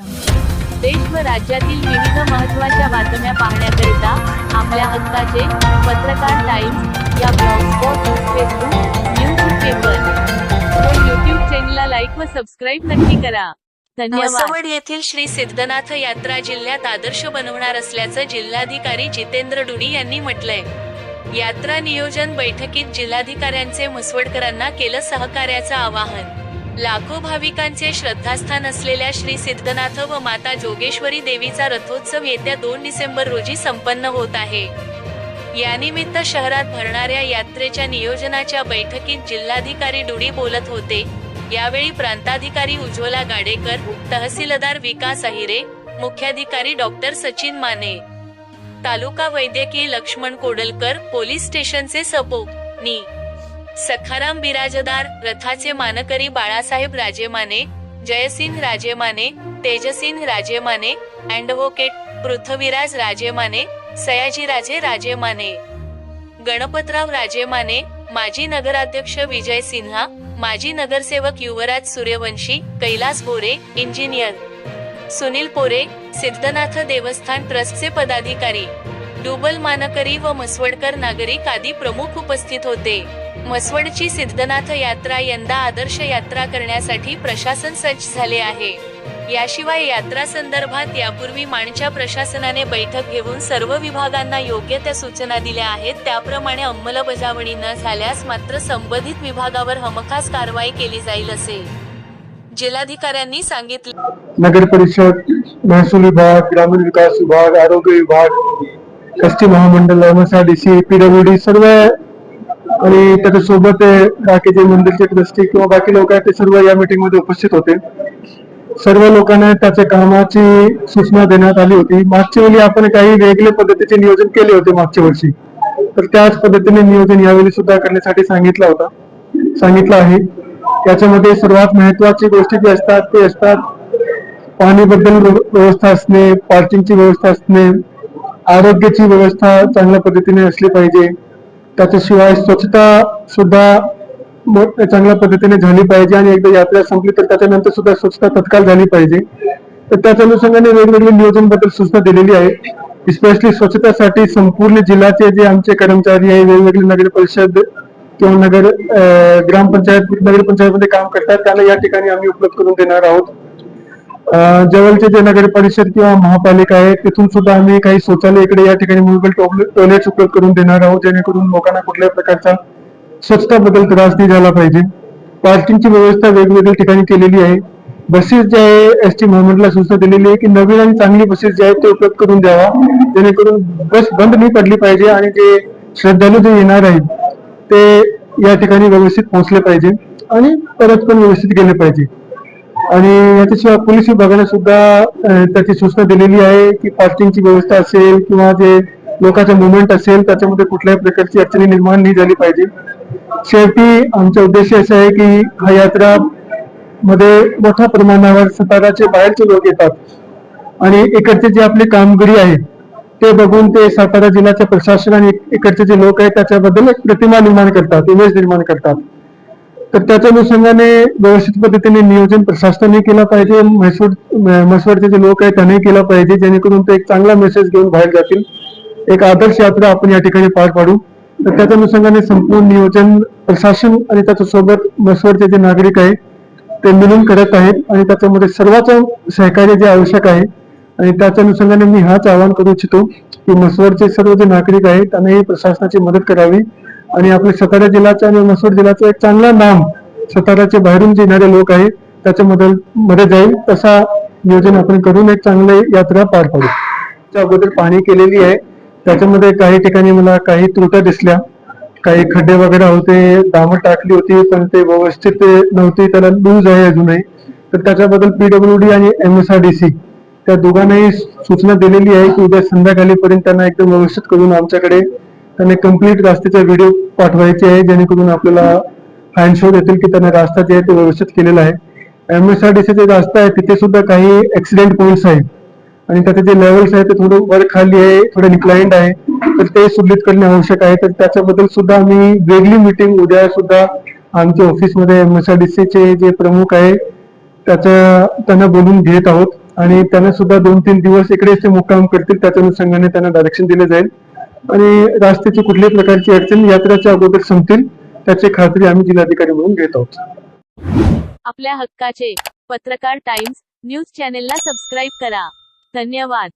देश व राज्यातील विविध महत्त्वाच्या बातम्या पाहण्याकरिता आपल्या हक्काचे पत्रकार टाइम्स या ब्लॉगस्पॉट फेसबुक न्यूज पेपर. व युट्यूब चॅनलला लाईक व सबस्क्राईब नक्की करा. धन्यवाद. येथील श्री सिद्धनाथ यात्रा जिल्ह्यात आदर्श बनवणार असल्याचं जिल्हाधिकारी जितेंद्र डुडी यांनी म्हटलंय. यात्रा नियोजन बैठकीत जिल्हाधिकाऱ्यांचे म्हसवडकरांना केलं सहकार्याचं आवाहन. लाखो भाविकांचे श्रद्धास्थान असलेल्या श्री सिद्धनाथ व माता जोगेश्वरी देवीचा रथोत्सव येत्या दोन डिसेंबर रोजी संपन्न होत आहे. यानिमित्त शहरात भरणाऱ्या यात्रेच्या नियोजनाच्या बैठकीत जिल्हाधिकारी डुडी बोलत होते. यावेळी प्रांताधिकारी उज्ज्वला गाडेकर तहसीलदार विकास अहिरे मुख्याधिकारी डॉक्टर सचिन माने. तालुका वैद्यकीय लक्ष्मण कोडलकर पोलीस स्टेशनचे सपो नी. सखाराम बिराजदार रथाचे मानकरी बाळासाहेब राजेमाने जयसिंह राजेमाने तेजसिंह राजेमाने अँडव्होकेट पृथ्वीराज राजेमाने सयाजीराजे राजेमाने. गणपतराव राजेमाने माजी नगराध्यक्ष विजय सिन्हा माजी नगरसेवक युवराज सूर्यवंशी कैलास बोरे इंजिनियर. सुनील पोरे सिद्धनाथ देवस्थान ट्रस्टचे पदाधिकारी. डुबल मानकरी व मसवडकर नागरिक आदी प्रमुख उपस्थित होते. मसवडची सिद्धनाथ यात्रा यंदा आदर्श यात्रा करण्यासाठी प्रशासन सज्ज झाले आहे. याशिवाय यात्रा संदर्भात यापूर्वी माणच्या प्रशासनाने बैठक घेऊन सर्व विभागांना योग्य त्या सूचना दिल्या आहेत. त्याप्रमाणे अंमलबजावणी न झाल्यास मात्र संबंधित विभागावर हमखास कारवाई केली जाईल असे जिल्हाधिकाऱ्यांनी सांगितले. नगर परिषद महसूल विभाग ग्रामीण विकास विभाग आरोग्य विभाग एस टी महामंडळ एमएसआरडीसी सर्व आणि त्याच्यासोबत बाकीचे मंदिरचे ट्रस्टी किंवा बाकी लोक आहेत ते सर्व या मीटिंगमध्ये उपस्थित होते. सर्व लोकांना त्याच्या कामाची सूचना देण्यात आली होती. मागच्या वेळी आपण काही वेगळे पद्धतीचे नियोजन केले होते मागच्या वर्षी. तर त्याच पद्धतीने नियोजन यावेळी सुद्धा करण्यासाठी सांगितला होता. सांगितलं आहे. त्याच्यामध्ये सर्वात महत्वाची गोष्टी जी असतात ते असतात पाणीबद्दल व्यवस्था असणे पार्किंगची व्यवस्था असणे आरोग्याची व्यवस्था चांगल्या पद्धतीने असली पाहिजे. त्याच्याशिवाय स्वच्छता सुद्धा चांगल्या पद्धतीने झाली पाहिजे आणि एकदा यात्रा संपली तर त्याच्यानंतर सुद्धा स्वच्छता तत्काळ झाली पाहिजे. तर त्याच्या अनुषंगाने वेगवेगळे नियोजनबद्दल सूचना दिलेली आहे. स्पेशली स्वच्छतेसाठी संपूर्ण जिल्ह्याचे जे आमचे कर्मचारी आहे वेगवेगळे नगर परिषद किंवा नगर अं, ग्रामपंचायत नगरपंचायतमध्ये काम करतात. त्याला या ठिकाणी आम्ही उपलब्ध करून देणार आहोत. जवळचे जे नगर परिषद किंवा महापालिका आहे तिथून सुद्धा आम्ही काही शौचालय इकडे या ठिकाणी मुव्हेबल टॉयलेट उपलब्ध करून देणार आहोत जेणेकरून लोकांना कुठल्याही प्रकारचा स्वच्छताबद्दल त्रास नाही झाला पाहिजे. पार्किंगची व्यवस्था वेगवेगळ्या ठिकाणी केलेली आहे. बसेस जे आहे एस टी मुवमेंटला सूचना दिलेली आहे की नवीन आणि चांगली बसेस जे आहेत ते उपलब्ध करून द्यावा जेणेकरून बस बंद नाही पडली पाहिजे आणि जे श्रद्धालू जे येणार आहेत ते या ठिकाणी व्यवस्थित पोहोचले पाहिजे आणि परत पण व्यवस्थित गेले पाहिजे. आणि याच्याशिवाय पोलीस विभागाने सुद्धा त्याची सूचना दिलेली आहे की पार्किंगची व्यवस्था असेल किंवा जे लोकांचे मुवमेंट असेल त्याच्यामध्ये कुठल्याही प्रकारची अडचणी निर्माण नाही झाली पाहिजे. शेवटी आमचा उद्देश असा आहे की हा यात्रा मध्ये मोठ्या प्रमाणावर साताराचे बाहेरचे लोक येतात आणि इकडचे जे आपली कामगिरी आहे ते बघून ते सातारा जिल्ह्याचे प्रशासन आणि इकडचे जे लोक आहेत त्याच्याबद्दल एक प्रतिमा निर्माण करतात इमेज निर्माण करतात. तर त्याच्या अनुषंगाने व्यवस्थित पद्धतीने नियोजन प्रशासनाने केलं पाहिजे. म्हैसूर म्हैसूरचे जे लोक आहेत त्यांनी केलं पाहिजे. जेणेकरून ते एक चांगला मेसेज घेऊन बाहेर जातील. एक आदर्श यात्रा आपण या ठिकाणी पार पाडू. तर त्याच्या अनुषंगाने संपूर्ण नियोजन प्रशासन आणि त्याच्यासोबत म्हैसूरचे जे नागरिक आहे ते मिळून करत आहेत आणि त्याच्यामध्ये सर्वांचं सहकार्य जे आवश्यक आहे आणि त्याच्या अनुषंगाने मी हाच आवाहन करू इच्छितो की म्हसवडचे सर्व जे नागरिक आहेत त्यांनाही प्रशासनाची मदत करावी. आणि आपल्या सातारा जिल्ह्याचं आणि मसूर जिल्ह्याचं एक चांगला नाम साताराचे बाहेरून जे येणारे लोक आहेत त्याच्यामध्ये मध्ये जाईल तसा नियोजन आपण करून एक चांगली यात्रा पार पाडू. त्या अगोदर पाहणी केलेली आहे. त्याच्यामध्ये काही ठिकाणी मला काही त्रुट्या दिसल्या. काही खड्डे वगैरे होते दाम टाकली होती पण ते व्यवस्थित नव्हती त्याला लूज आहे अजूनही. तर त्याच्याबद्दल पीडब्ल्यूडी आणि एमएसआरडीसी त्या दोघांनाही सूचना दिलेली आहे की उद्या संध्याकाळीपर्यंत त्यांना एकदम व्यवस्थित करून आमच्याकडे त्यांना कंप्लीट रस्त्याचा व्हिडिओ पाठवायचे आहे जेणेकरून आपल्याला फॅन शोध येतील की त्यांना रस्ता जे आहे ते व्यवस्थित केलेला आहे. एमएसआरडीसी जे रस्ता आहे तिथे सुद्धा काही ऍक्सिडेंट पॉईंट्स आहेत. आणि त्याचे जे लेवल्स आहेत ते थोडं वर खाली आहे थोडं डिक्लाइंड आहे. तर ते सुलित करणे आवश्यक आहे. तर त्याच्याबद्दल सुद्धा आम्ही वेगळी मीटिंग उद्या सुद्धा आमच्या ऑफिसमध्ये एमएसआरडीसी चे जे प्रमुख आहे त्याच्या त्यांना बोलून घेत आहोत. आणि त्यांना सुद्धा दोन तीन दिवस इकडे ते मुक्काम करतील त्याच्या अनुषंगाने त्यांना डायरेक्शन दिले जाईल. आणि रस्त्याची कुठल्याही प्रकारची अडचण यात्राच्या अगोदर संपतील त्याची खात्री आम्ही जिल्हाधिकारी म्हणून घेत आहोत. आपल्या हक्काचे पत्रकार टाइम्स न्यूज चॅनेलला सबस्क्राईब करा. धन्यवाद.